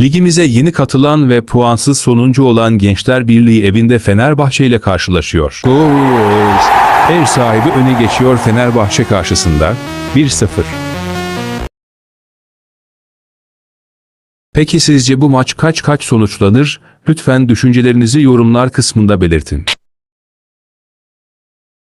Ligimize yeni katılan ve puansız sonuncu olan Gençler Birliği evinde Fenerbahçe ile karşılaşıyor. Goals. Ev sahibi öne geçiyor Fenerbahçe karşısında 1-0. Peki sizce bu maç kaç kaç sonuçlanır? Lütfen düşüncelerinizi yorumlar kısmında belirtin.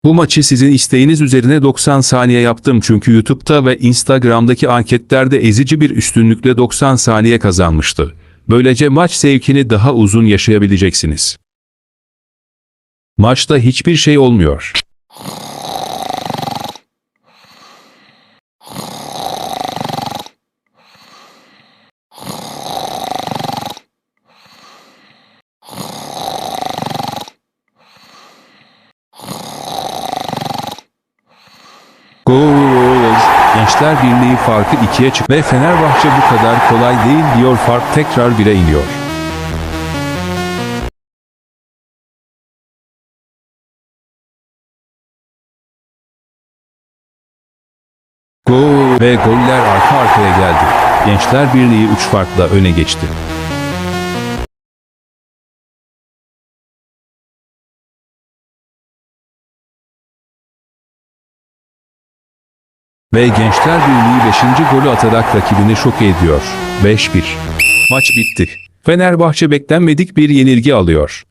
Bu maçı sizin isteğiniz üzerine 90 saniye yaptım çünkü YouTube'da ve Instagram'daki anketlerde ezici bir üstünlükle 90 saniye kazanmıştı. Böylece maç zevkini daha uzun yaşayabileceksiniz. Maçta hiçbir şey olmuyor. Gol! Gençler Birliği farkı ikiye çık ve Fenerbahçe bu kadar kolay değil diyor fark tekrar bire iniyor. Gol ve goller arka arkaya geldi. Gençler Birliği 3 farkla öne geçti. Ve Gençler Birliği 5. golü atarak rakibini şok ediyor. 5-1. Maç bitti. Fenerbahçe beklenmedik bir yenilgi alıyor.